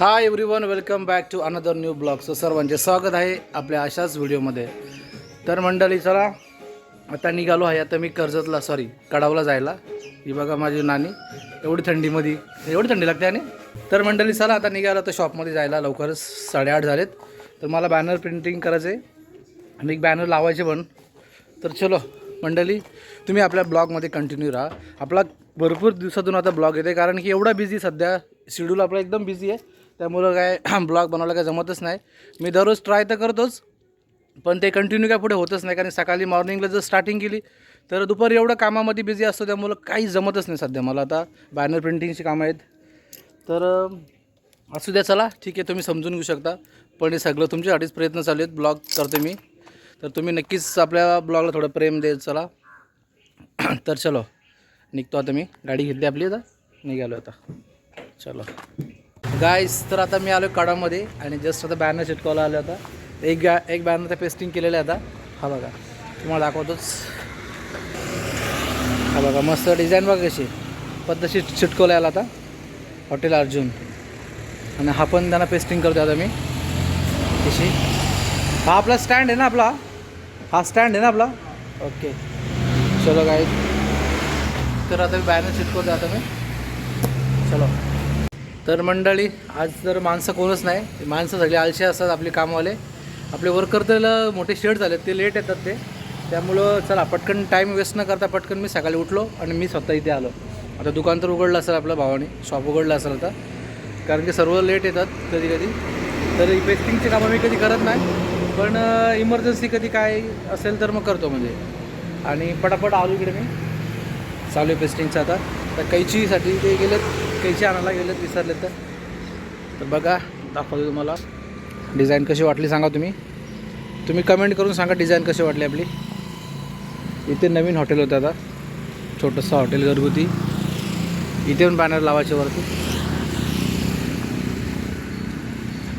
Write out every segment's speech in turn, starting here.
Hi everyone welcome back to another new blog so सर्वांचे स्वागत आहे आपल्या अशाच व्हिडिओमध्ये तर मंडळी चला आता निघालो आहे. आता मी कर्जतला सॉरी कडावला जायला. ही बघा माझी नानी एवढी थंडीमध्ये. एवढी थंडी लागते आणि? तर मंडळी चला आता निघालो. तर शॉपमध्ये जायला लवकरच साडेआठ झालेत. तर मला बॅनर प्रिंटिंग करायचं आहे आणि एक बॅनर लावायचे पण. तर चलो मंडळी तुम्ही आपल्या ब्लॉगमध्ये कंटिन्यू राहा. आपला भरपूर दिवसातून आता ब्लॉग येते. कारण की एवढा बिझी सध्या. शेड्यूल आपला एकदम बिझी आहे. त्यामुळं काय ब्लॉग बनवायला काय जमतच नाही. मी दररोज ट्राय तर करतोच पण ते कंटिन्यू काय पुढे होतच नाही. कारण सकाळी मॉर्निंगला जर स्टार्टिंग केली तर दुपारी एवढं कामामध्ये बिझी असतो त्यामुळं काही जमतच नाही सध्या मला आता. बॅनर प्रिंटिंगची कामं आहेत. तर असू द्या चला ठीक आहे तुम्ही समजून घेऊ शकता. पण हे सगळं तुमच्यासाठीच प्रयत्न चालू आहेत. ब्लॉग करते मी. तर तुम्ही नक्कीच आपल्या ब्लॉगला थोडं प्रेम देत चला. तर चलो निघतो आता मी. गाडी घेतली आपली आता. निघालो आता. चलो. गायस तर आता मी आलो कडामध्ये आणि जस्ट आता बॅनर चिटकवला आला आता. एक गॅ एक बॅनर त्या पेस्टिंग केलेला आता हा. बघा. तुम्हाला दाखवतोच. हा बघा मस्त डिझाईन बघा कशी. पद्धतशीर चिटकवलं आला आता. हॉटेल अर्जुन. आणि हा पण त्यांना पेस्टिंग करतो आता मी. कशी? हा आपला स्टँड आहे ना आपला? हा स्टँड आहे ना आपला? ओके चलो गाईज तर आता मी बॅनर चिटकवतो आता मी. चलो. तर मंडळी आज तर माणसं कोणच नाही. माणसं सगळे आळशी असतात आपले कामवाले. आपले वर्कर त्याला मोठे शेड झाले ते लेट येतात ते. त्यामुळं चला पटकन टाईम वेस्ट न करता पटकन मी सकाळी उठलो आणि मी स्वतः इथे आलो. आता दुकान तर उघडलं असेल आपल्या भावाने शॉप उघडलं असेल आता. कारण की सर्व लेट येतात कधी कधी. तर पेस्टिंगची कामं मी कधी करत नाही. पण इमर्जन्सी कधी काय असेल तर मग करतो म्हणजे. आणि पटापट आलो इकडे मी. चालू आहे पेस्टिंगचं आता. तर कैचीसाठी ते गेलेत कैची आणायला गेलेत विसरले तर. तर बघा दाखवतो तुम्हाला. डिझाईन कशी वाटली सांगा तुम्ही. तुम्ही कमेंट करून सांगा डिझाईन कशी वाटली आपली. इथे नवीन हॉटेल होतं आता. छोटंसं हॉटेल घरगुती. इथे पण बॅनर लावायचे वरती.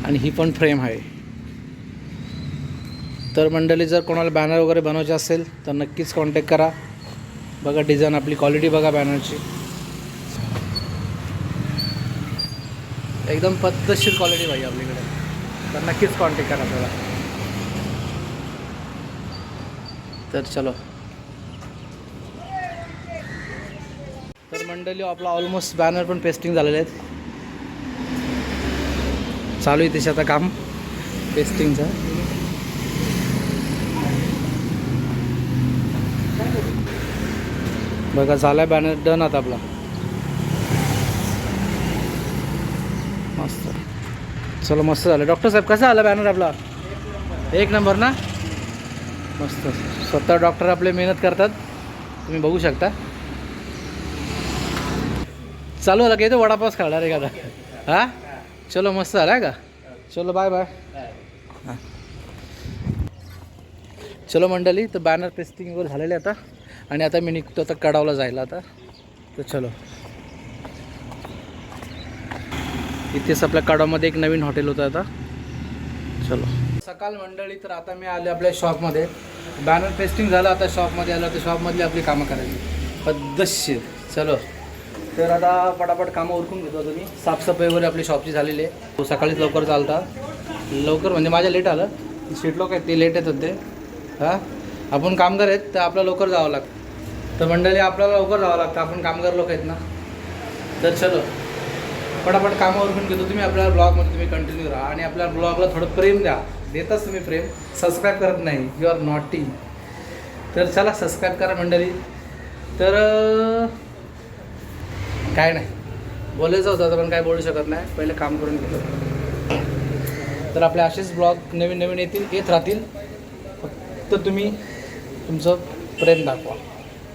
आणि ही पण फ्रेम आहे. तर मंडळी जर कोणाला बॅनर वगैरे बनवायचे असेल तर नक्कीच कॉन्टॅक्ट करा. बघा डिझाईन आपली क्वालिटी बघा बॅनरची एकदम पद्धतशीर क्वालिटी पाहिजे आपल्याकडे. तर नक्कीच कॉन्टॅक्ट करा आपल्याला तर चलो. तर मंडळी आपला ऑलमोस्ट बॅनर पण पेस्टिंग झालेले आहेत. चालू आहे त्याचं आता काम पेस्टिंगचं बघा झाला आहे बॅनर डन आता आपला. मस्त. चलो मस्त झालं. डॉक्टर साहेब कसा आला बॅनर आपला? एक नंबर ना? मस्त. स्वतः डॉक्टर आपले मेहनत करतात. तुम्ही बघू शकता. चालू झाला का येतो वडापावच खाणार आहे का हा? चलो मस्त झाला आहे का? चलो बाय बाय हां चलो मंडळी तर बॅनर पेस्टिंग वगैरे झालेले आता. आणि आता मी निघतो आता कडावला जायला आता. तर चलो. इथेच आपल्या कडावमध्ये एक नवीन हॉटेल होतं आता. चलो. सकाळ मंडळी तर आता मी आले आपल्या शॉपमध्ये बॅनर पेस्टिंग झालं आता शॉपमध्ये आलं तर शॉपमधली आपली कामं करायची. पद्धतशीर. चलो. तर आता पटापट कामं उरकून घेतो तुम्ही साफसफाई वगैरे आपली शॉपची झालेली आहे. तो सकाळीच लवकर चालता. लवकर म्हणजे माझ्या लेट आलं. सीट लोक आहेत ते लेट येतात ते. हां? आपण कामगार आहेत तर आपल्याला लवकर जावं लागतं. तर मंडळी आपल्याला लवकर जावं लागतं. आपण कामगार लोक आहेत ना? तर चलो. पटापट कामं उरकून घेतो तुम्ही. आपल्या ब्लॉगमध्ये तुम्ही कंटिन्यू राहा. आणि आपल्या ब्लॉगला थोडं प्रेम द्या. देताच तुम्ही प्रेम. सबस्क्राईब करत नाही. यू आर नॉटी तर चला सबस्क्राईब करा मंडळी. तर काय नाही. बोलायचं होतं पण काय बोलू शकत नाही. पहिले काम करून घेतो. तर आपले असेच ब्लॉग नवीन नवीन येतील येत राहतील. फक्त तुम्ही तुमचं प्रेम दाखवा.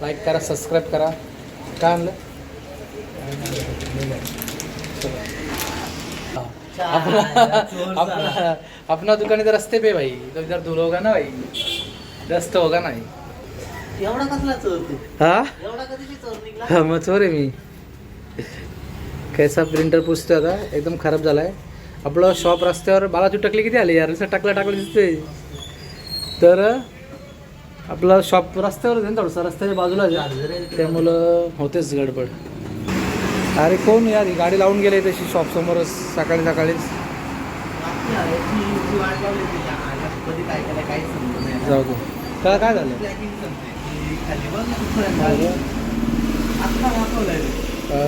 लाईक करा सबस्क्राईब करा. काय आणलं? हाँ। अपना अपना दुकान इधर रस्ते पे भाई. तो इधर दूर होगा ना भाई. रस्त होगा ना भाई. एवढा कसला चोर तू? हाँ? एवढा कधीची चोर निघला? हाँ मग चोर आहे मी. कैसा प्रिंटर पुसतोय आता? एकदम खराब झालाय. आपलं शॉप रस्त्यावर बाला तू टकले किती आले? यार टाकला टाकलं दिसतंय. तर आपलं शॉप रस्त्यावर आहे ना थोडंसं रस्त्याच्या बाजूला. त्यामुळं होतेच गडबड. अरे कोण यार? ही गाडी लावून गेले तशी शॉप समोरच सकाळी सकाळीच. जाऊ दे. काय काय झालं?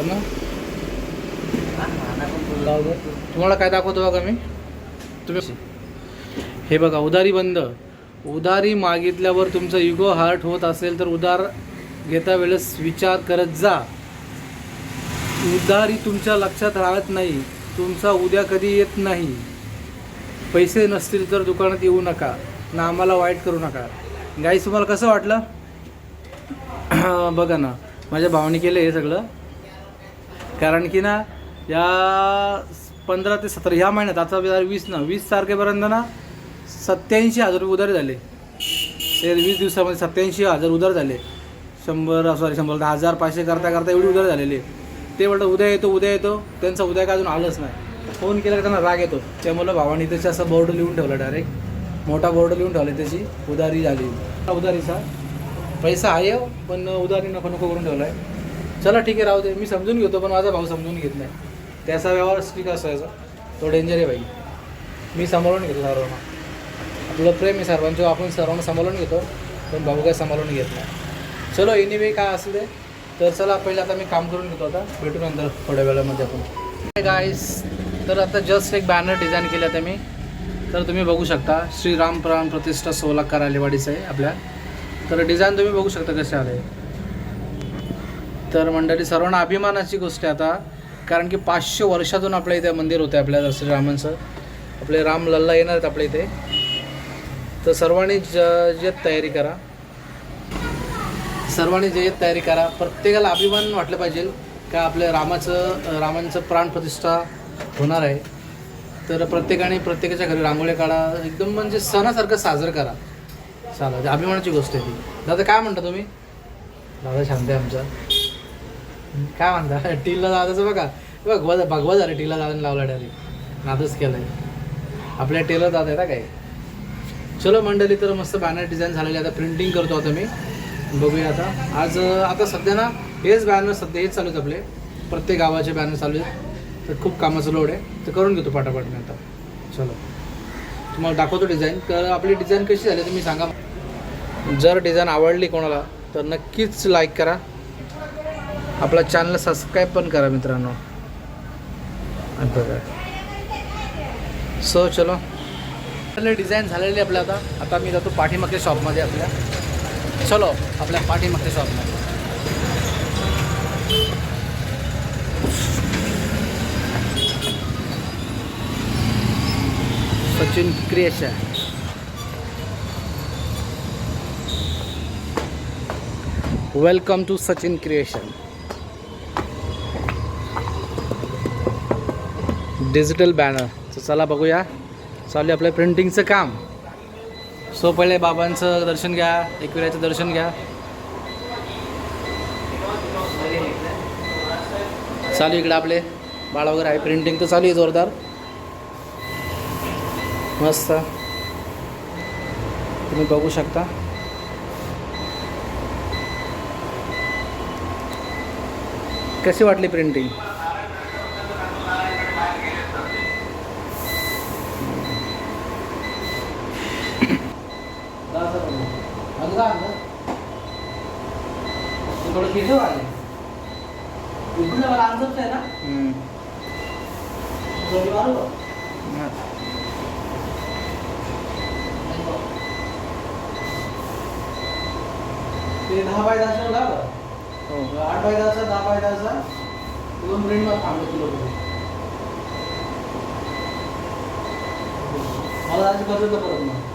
ना तुम्हाला काय दाखवतो बघा मी? तुम्ही हे बघा उधारी बंद. उधारी मागितल्यावर तुमचा इगो हार्ट होत असेल तर उधार घेता वेळेस विचार करत जा. उधारी तुमच्या लक्षात राहत नाही. तुमचा उद्या कधी येत नाही. पैसे नसतील तर दुकानात येऊ नका. ना आम्हाला वाईट करू नका. गाई तुम्हाला कसं वाटलं? बघा ना माझ्या भावनी केलं हे सगळं. कारण की ना या पंधरा ते सतरा ह्या महिन्यात आता वीस ना वीस तारखेपर्यंत ना सत्याऐंशी हजार रुपये उधार झाले. ते वीस दिवसामध्ये सत्याऐंशी हजार उधार झाले. शंभर सॉरी शंभर दहा हजार पाचशे करता करता एवढी उधार झालेली. ते म्हटलं उद्या येतो उद्या येतो. त्यांचा उद्या काय अजून आलंच नाही. फोन केला त्यांना राग येतो. त्यामुळं भावानी त्याची असं बोर्ड लिहून ठेवला डायरेक्ट मोठा बोर्ड लिहून ठेवला त्याची. उधारी झाली. उधारीचा. पैसा आहे हो, पण उधारी नको नको करून ठेवला आहे चला ठीक आहे राहू दे. मी समजून घेतो पण माझा भाऊ समजून घेत नाही. त्याचा व्यवहार स्ट्रिक असायचा. तो डेंजर आहे भाई मी सांभाळून घेतो सर्वांना आपलं प्रेम आहे सर्वांचं आपण सर्वांना सांभाळून घेतो पण भाऊ काय सांभाळून घेत नाही. चलो एनिवे काय असू दे. तर चला पहिलं आता मी काम करून घेतो आता. भेटू नंतर थोड्या वेळामध्ये आपण. गाईस तर आता जस्ट एक बॅनर डिझाईन केलं आता मी. तर तुम्ही बघू शकता श्रीराम प्राण प्रतिष्ठा सोला करालेवाडीचं आहे आपल्या. तर डिझाईन तुम्ही बघू शकता कसे आले. तर मंडळी सर्वांना अभिमानाची गोष्ट आहे आता. कारण की पाचशे वर्षातून आपल्या इथे मंदिर होतं आपल्या श्रीरामांचं आपले राम लल्ला येणार आहेत आपल्या इथे. तर सर्वांनी ज जयत तयारी करा. सर्वांनी जयत तयारी करा. प्रत्येकाला अभिमान वाटलं पाहिजे का आपल्या रामाचं रामांचं प्राणप्रतिष्ठा होणार आहे. तर प्रत्येकाने प्रत्येकाच्या घरी रांगोळ्या काढा. एकदम म्हणजे सणासारखं साजरं करा. चालेल अभिमानाची गोष्ट आहे ती. दादा काय म्हणता तुम्ही? दादा शांत आहे आमचा. काय म्हणता? टीला दादाचं बघा. हे भगवा भगवा झालं टीला दादाने लावला डायरेक्ट. नादच केलं आहे आपल्या टेलर दादा आहे ना काय चलो मंडळी तर मस्त बॅनर डिझाईन झालेले आता प्रिंटिंग करतो आता मी. बघूया आता. आज आता सध्या ना हेच बॅनर सध्या हेच चालू आहेत आपले. प्रत्येक गावाचे बॅनर चालू आहेत. तर खूप कामाचं लोड आहे. तर करून घेतो पाठापाठ मी आता. चलो. तुम्हाला दाखवतो डिझाईन तर आपली डिझाईन कशी झाली तुम्ही सांगा. जर डिझाईन आवडली कोणाला तर नक्कीच लाईक करा. आपला चॅनल सबस्क्राईब पण करा मित्रांनो. बघा. सो चलो. डिझाईन झालेली आपल्या आता. आता मी जातो पाठीमागच्या शॉपमध्ये आपल्या. चलो आपल्या पाठीमागच्या शॉपमध्ये. Sachin creation. Welcome to Sachin creation. Digital banner तर चला बघूया. चालू आहे आपलं प्रिंटिंगचं काम. सो पहिले बाबांचं दर्शन घ्या एकविराचं दर्शन घ्या. चालू इकडे आपले. बाळ वगैरे आहे. प्रिंटिंग तर चालू आहे जोरदार. मस्त. तुम्ही बघू शकता. कशी वाटली प्रिंटिंग थोडं किती आले इकडून मला आन्सरच आहे ना जोडी मारू का? ते दहा बाय दहाचा लाव हो. आठ बाय दहाचा दहा बाय दहाचा दोन प्रिंट मला थांबले किलो मला आज गरज होतं परत मग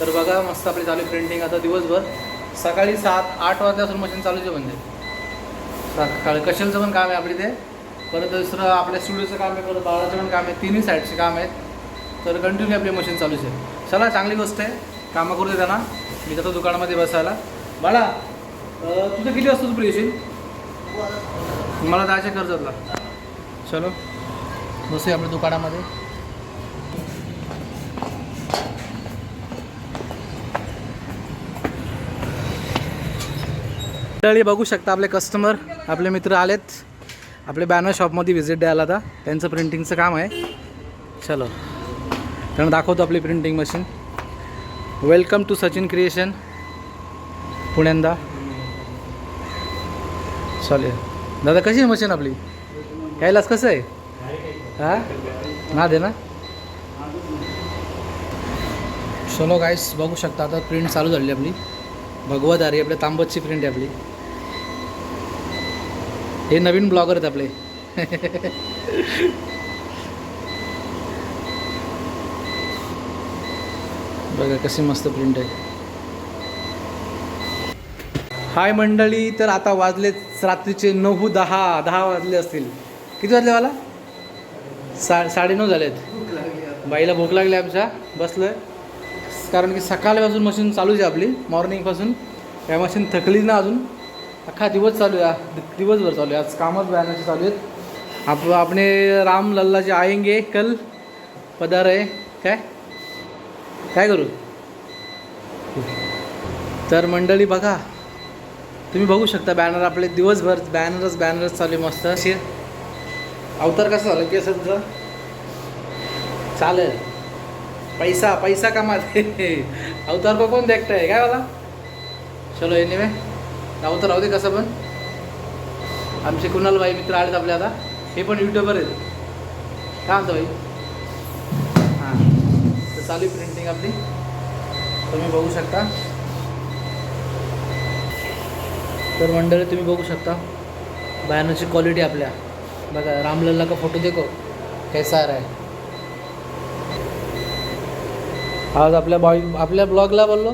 तर बघा मस्त आपली चालू प्रिंटिंग आता दिवसभर सकाळी सात आठ वाजल्यापासून मशीन चालूच आहे म्हणजे. सकाळी कशाचं पण काम आहे आपली ते. परत दुसरं आपल्या स्टुडिओचं काम आहे परत बाळाचं पण काम आहे. तिन्ही साईडचे काम आहेत. तर कंटिन्यू आपली मशीन चालूच आहे. चला चांगली गोष्ट आहे. कामं करू दे त्यांना. मी जातो दुकानामध्ये बसायला. बाळा तुझं किती वाजता तू येशील? मला जायचं कर्जतला. चलो. बसूया आपल्या दुकानामध्ये. मंडळी बघू शकता आपले कस्टमर आपले मित्र आलेत. आपले बॅनर शॉपमध्ये व्हिजिट द्यायला आता. त्यांचं प्रिंटिंगचं काम आहे. चलो. त्यांना दाखवतो आपली printing machine welcome to Sachin creation पुण्यांदा चालेल दादा कशी आहे मशीन आपली? यायलाच कसं आहे? हा? ना दे ना? चलो गाईस बघू शकता आता प्रिंट चालू झाली आपली. भगवत आरी आपल्या तांबतची प्रिंट आहे आपली. हे नवीन ब्लॉगर आहेत आपले. बघा कशी मस्त प्रिंट आहे. हाय मंडळी तर आता वाजले रात्रीचे नऊ दहा दहा वाजले असतील. किती वाजले मला सा साडेनऊ झालेत. बाईला भूक लागली आमच्या बसलं कारण की सकाळपासून मशीन चालूच आहे आपली मॉर्निंगपासून या मशीन थकली ना अजून. अख्खा दिवस चालू आहे. दिवसभर चालू आहे. आज कामच बॅनरचे चालू आहेत. आप आपने राम लल्लाचे आएंगे कल. पदार आहे काय? काय करू? तर मंडळी बघा. तुम्ही बघू शकता बॅनर आपले दिवसभर. बॅनरच बॅनरच चालू आहे मस्त. असे. अवतार कसं झालं की असं तुझं चालेल. पैसा पैसा कमाते अवतार को कोण आहे काय मला चलो एनिवे राहू तर राहू दे कसं पण. आमचे कुणाल भाई मित्र आलेत आपले आता. हे पण युट्यूबर आहेत. काय म्हणतो भाई? हां. तर चालू प्रिंटिंग आपली. तुम्ही बघू शकता. तर मंडळी तुम्ही बघू शकता. बॅनरची क्वालिटी आपल्या. बघा रामलल्ला का फोटो देखो. कैसा आ रहा है. आज आपल्या बॉय आपल्या ब्लॉगला बोललो.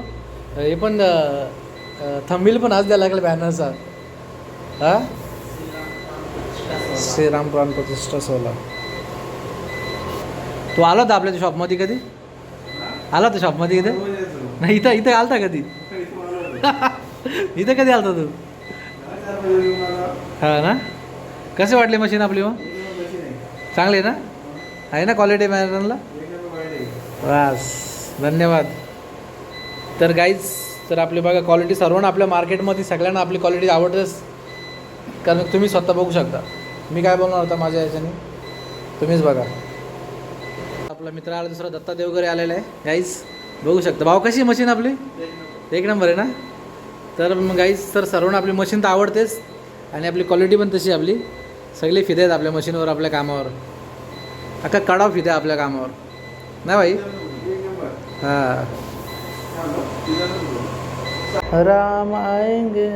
हे पण थंबील पण आज द्यायला लागला बॅनरचा हा? श्रीराम प्राण प्रतिष्ठा सोला तू आला होता आपल्या शॉपमध्ये कधी? आला होता शॉपमध्ये इथे? नाही इथं इथं आलता कधी? इथं कधी आलता तू? हा ना? कसे वाटले मशीन आपली मग हो? चांगली आहे ना? आहे ना क्वालिटी मॅनरला वास धन्यवाद. तर गाईज तर आपली बघा क्वालिटी सर्वांना आपल्या मार्केटमध्ये सगळ्यांना आपली क्वालिटी आवडतेच. कारण तुम्ही स्वतः बघू शकता. मी काय बोलणार होता माझ्या ह्याच्याने तुम्हीच बघा. आपला मित्र आला दुसरा दत्ता देवगरे आलेला आहे. गाईज बघू शकता. भाऊ कशी आहे मशीन आपली? एक नंबर आहे ना? तर मग गाईज तर सर्वांना आपली मशीन तर आवडतेच. आणि आपली क्वालिटी पण तशी आपली. सगळे फिदे आहेत आपल्या मशीनवर आपल्या कामावर. अख्खा कडा फिदे आपल्या कामावर. नाही भाई? हां. राम आएंगे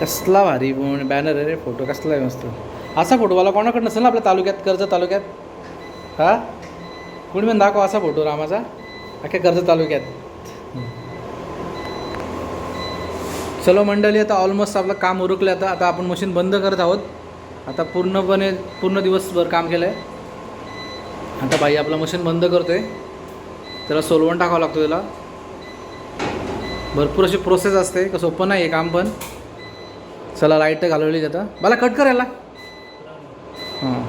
कसला भारी बॅनर आहे रे फोटो कसला आहे मस्त. असा फोटो मला कोणाकडे नसेल ना आपल्या तालुक्यात कर्ज तालुक्यात? हा? कुणी पण दाखव असा फोटो रामाचा. अख्ख्या कर्ज तालुक्यात. चलो मंडळी आता ऑलमोस्ट आपलं काम उरकलं आता आता आपण मशीन बंद करत आहोत. आता पूर्णपणे पूर्ण दिवसभर काम केलं आहे आता बाई आपलं मशीन बंद करतो आहे त्याला सोलवण टाकावं लागतो त्याला. भरपूर अशी प्रोसेस असते का सोपं नाही आहे काम पण. चला लाइट घालवली जातं मला कट करायला हां.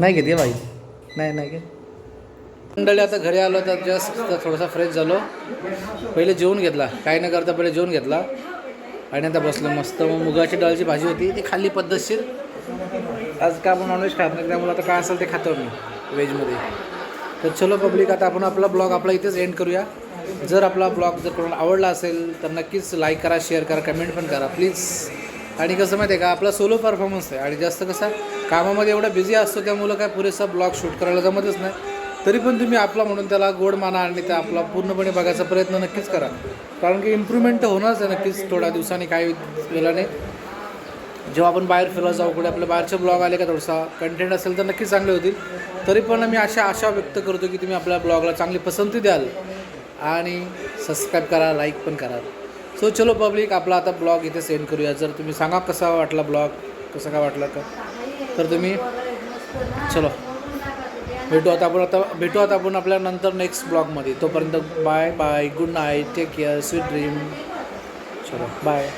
नाही घेते बाई. नाही नाही घे मंडळी आता घरी आलो तर जस्ट थोडासा फ्रेश झालो. पहिले जेवून घेतला. काही न करता पहिले जेवून घेतला. आणि आता बसलो मस्त. मग मुगाची डाळची भाजी होती. ती खाल्ली पद्धतशीर. आज का आपण नॉनव्हेज खात नाही? त्यामुळे आता काय असेल ते खातो मी व्हेजमध्ये तर चलो पब्लिक आता आपण आपला ब्लॉग आपला इथेच एंड करूया. जर आपला ब्लॉग जर कोणाला आवडला असेल तर नक्कीच लाईक करा शेअर करा कमेंट पण करा प्लीज आणि कसं माहिती आहे का आपला सोलो परफॉर्मन्स आहे. आणि जास्त कसा कामामध्ये एवढा बिझी असतो त्यामुळं काय पुरेसा ब्लॉग शूट करायला जमतच नाही. तरी पण तुम्ही आपला म्हणून त्याला गोड माना आणि त्या आपला पूर्णपणे बघायचा प्रयत्न नक्कीच करा. कारण की इम्प्रूव्हमेंट तर होणारच आहे नक्कीच थोड्या दिवसांनी काही वेळाने जेव्हा आपण बाहेर फिरायला जाऊ कुठे आपल्या बाहेरचे ब्लॉग आले का थोडासा कंटेंट असेल तर नक्कीच चांगले होतील. तरी पण मी अशा आशा व्यक्त करतो की तुम्ही आपल्या ब्लॉगला चांगली पसंती द्याल. आणि सबस्क्राईब करा लाईक पण करा. सो चलो पब्लिक आपला आता ब्लॉग इथे सेंड करूया. जर तुम्ही सांगा कसा वाटला ब्लॉग कसा काय वाटला का तर तुम्ही चलो. भेटू आता आपण आता भेटू आता आपण आपल्या नंतर नेक्स्ट ब्लॉगमध्ये तोपर्यंत bye bye good night take care sweet dream चलो बाय